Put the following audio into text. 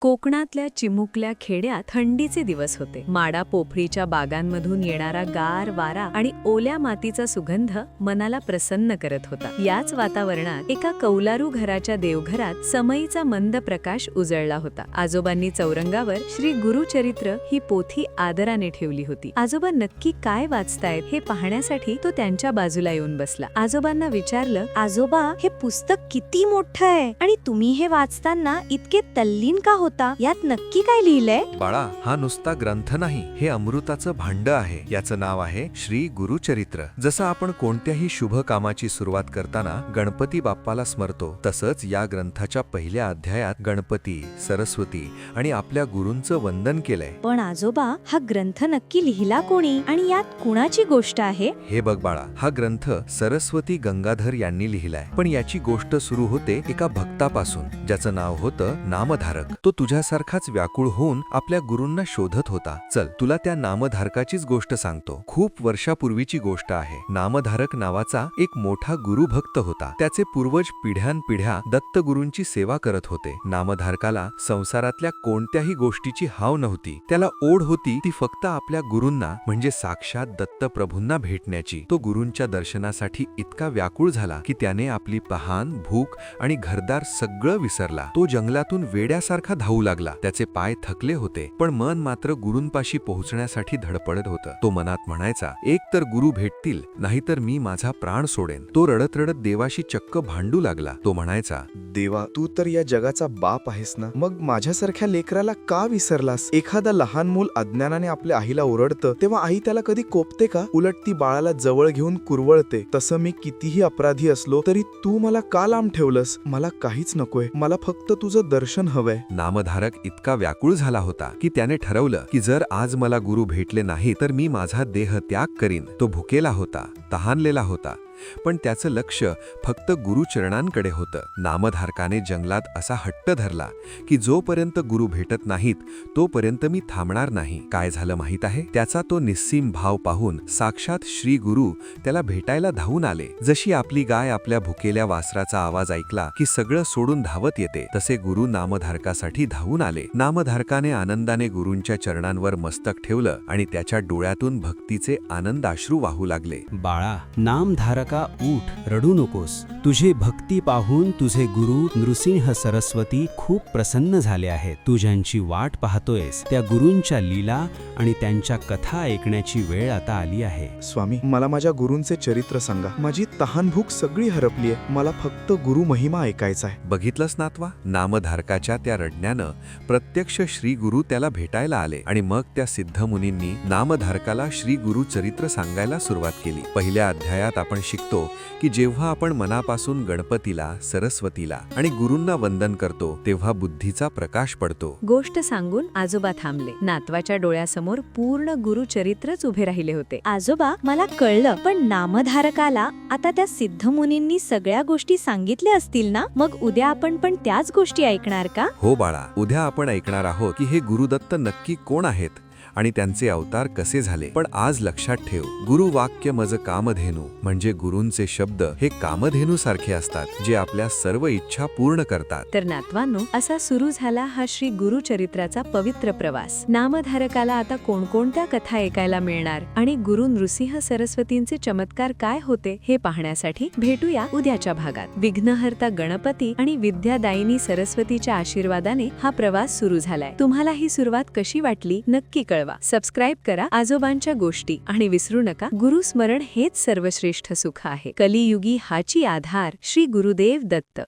कोकणातल्या चिमुकल्या खेड्यात थंडीचे दिवस होते. माडा पोफळीच्या बागांमधून येणारा गार वारा आणि ओल्या मातीचा सुगंध मनाला प्रसन्न करत होता. याच वातावरणात एका कौलारू घराच्या देवघरात समईचा मंद प्रकाश उजळला होता. आजोबांनी चौरंगावर श्री गुरुचरित्र ही पोथी आदराने ठेवली होती. आजोबा नक्की काय वाचतायत हे पाहण्यासाठी तो त्यांच्या बाजूला येऊन बसला. आजोबांना विचारलं आजोबा हे पुस्तक किती मोठं आहे आणि तुम्ही हे वाचताना इतके तल्लीन का होत? यात नक्की काय लिहिलंय? बाळा हा नुसता ग्रंथ नाही हे अमृताचं भांड आहे. याचं नाव आहे श्री गुरुचरित्र. जसं आपण कोणत्याही शुभ कामाची सुरुवात करताना गणपती बाप्पाला स्मरतो तसंच या ग्रंथाच्या पहिल्या अध्यायात गणपती सरस्वती आणि आपल्या गुरूंचं वंदन केलंय. पण आजोबा हा ग्रंथ नक्की लिहिला कोणी? आणि यात कुणाची गोष्ट आहे? हे बघ बाळा हा ग्रंथ सरस्वती गंगाधर यांनी लिहिलाय. पण याची गोष्ट सुरू होते एका भक्तापासून ज्याचं नाव होतं नामधारक. तो तुझ्यासारखाच व्याकुळ होऊन आपल्या गुरूंना शोधत होता. चल तुला त्या नामधारकाचीच गोष्ट सांगतो. खूप वर्षापूर्वीची गोष्ट आहे. नामधारक नावाचा एक मोठा गुरुभक्त होता. त्याचे पूर्वज पिढ्यानपिढ्या दत्तगुरूंची सेवा करत होते. नामधारकाला संसारातल्या कोणत्याही गोष्टीची हाव नव्हती. त्याला ओढ होती ती फक्त आपल्या गुरूंना म्हणजे साक्षात दत्तप्रभूंना भेटण्याची. तो गुरूंच्या दर्शनासाठी इतका व्याकुळ झाला की त्याने आपली पहान भूक आणि घरदार सगळं विसरला. तो जंगलातून वेड्यासारखा धावू लागला. त्याचे पाय थकले होते पण मन मात्र गुरूंपाशी पोहोचण्यासाठी धडपडत होतं. तो मनात म्हणायचा एक तर गुरु भेटतील नाहीतर मी माझा प्राण सोडेन. तो रडत रडत देवाशी चक्क भांडू लागला. तो म्हणायचा देवा तू तर या जगाचा बाप आहेस ना? मग माझ्यासारख्या लेकराला का विसरलास? एखादा लहान मूल अज्ञानाने आपल्या आईला ओरडतं तेव्हा आई त्याला कधी कोपते का? उलट ती बाळाला जवळ घेऊन कुरवळते. तसं मी कितीही अपराधी असलो तरी तू मला का लांब ठेवलंस? मला काहीच नकोय. मला फक्त तुझं दर्शन हवंय. धर्मधारक इतका व्याकुळ झाला होता की त्याने ठरवलं की जर आज मला गुरु भेटले नाही तर मी माझा देह त्याग करीन. तो भुकेला होता तहानलेला होता. पण त्याचं लक्ष फक्त गुरुचरणांकडे होतं. नामधारकाने जंगलात असा हट्ट धरला की जोपर्यंत गुरु भेटत नाहीत तोपर्यंत मी थांबणार नाही. काय झालं माहीत आहे? त्याचा तो निस्सीम भाव पाहून साक्षात श्री गुरु त्याला भेटायला धावून आले. जशी आपली गाय आपल्या भुकेल्या वासराचा आवाज ऐकला की सगळं सोडून धावत येते तसे गुरु नामधारकासाठी धावून आले. नामधारकाने आनंदाने गुरूंच्या चरणांवर मस्तक ठेवलं आणि त्याच्या डोळ्यातून भक्तीचे आनंदाश्रू वाहू लागले. बाळा नामधारक उठ रडू नकोस. तुझी भक्ती पाहून तुझे गुरु नृसिंह सरस्वती खूप प्रसन्न झाले आहेत. तू ज्यांची वाट पाहतोयस त्या गुरूंच्या लीला आणि त्यांच्या कथा ऐकण्याची वेळ आता आली आहे. स्वामी मला माझ्या गुरूंचे चरित्र सांगा. माझी तहानभूक सगळी हरपलीय. मला फक्त गुरु महिमा ऐकायचा आहे. बघितलंस नातवा? नामधारकाच्या त्या रडण्यानं प्रत्यक्ष श्री गुरु त्याला भेटायला आले आणि मग त्या सिद्ध मुनींनी नामधारकाला श्री गुरु चरित्र सांगायला सुरुवात केली. पहिल्या अध्यायात आपण शिकतो की जेव्हा आपण मनापासून गणपतीला सरस्वतीला आणि गुरूंना वंदन करतो तेव्हा बुद्धीचा प्रकाश पडतो. गोष्ट सांगून आजोबा थांबले. नातवाच्या डोळ्यासमोर पूर्ण गुरुचरित्रच उभे राहिले होते. आजोबा मला कळलं पण नामधारकाला आता त्या सिद्ध मुनींनी सगळ्या गोष्टी सांगितल्या असतील ना? मग उद्या आपण पण त्याच गोष्टी ऐकणार का? हो बाळा उद्या आपण ऐकणार आहोत की हे गुरुदत्त नक्की कोण आहेत? आणि त्यांचे अवतार कसे झाले? पण आज लक्षात ठेव गुरु वाक्य मज कामधेनू म्हणजे गुरूंचे शब्द हे कामधेनू सारखे असतात जे आपल्या सर्व इच्छा पूर्ण करतात. तर नातवांनो असा सुरू झाला हा श्री गुरु चरित्राचा पवित्र प्रवास. नामधारकाला आता कोणकोणत्या कथा ऐकायला मिळणार आणि गुरु नृसिंह सरस्वतींचे चमत्कार काय होते हे पाहण्यासाठी भेटूया उद्याच्या भागात. विघ्नहर्ता गणपती आणि विद्यादायिनी सरस्वतीच्या आशीर्वादाने हा प्रवास सुरू झालाय. तुम्हाला ही सुरुवात कशी वाटली नक्की कळ कळवा. सबस्क्राईब करा आजोबांच्या गोष्टी आणि विसरू नका. गुरुस्मरण हेच सर्वश्रेष्ठ सुख आहे. कलियुगी हाची आधार श्री गुरुदेव दत्त.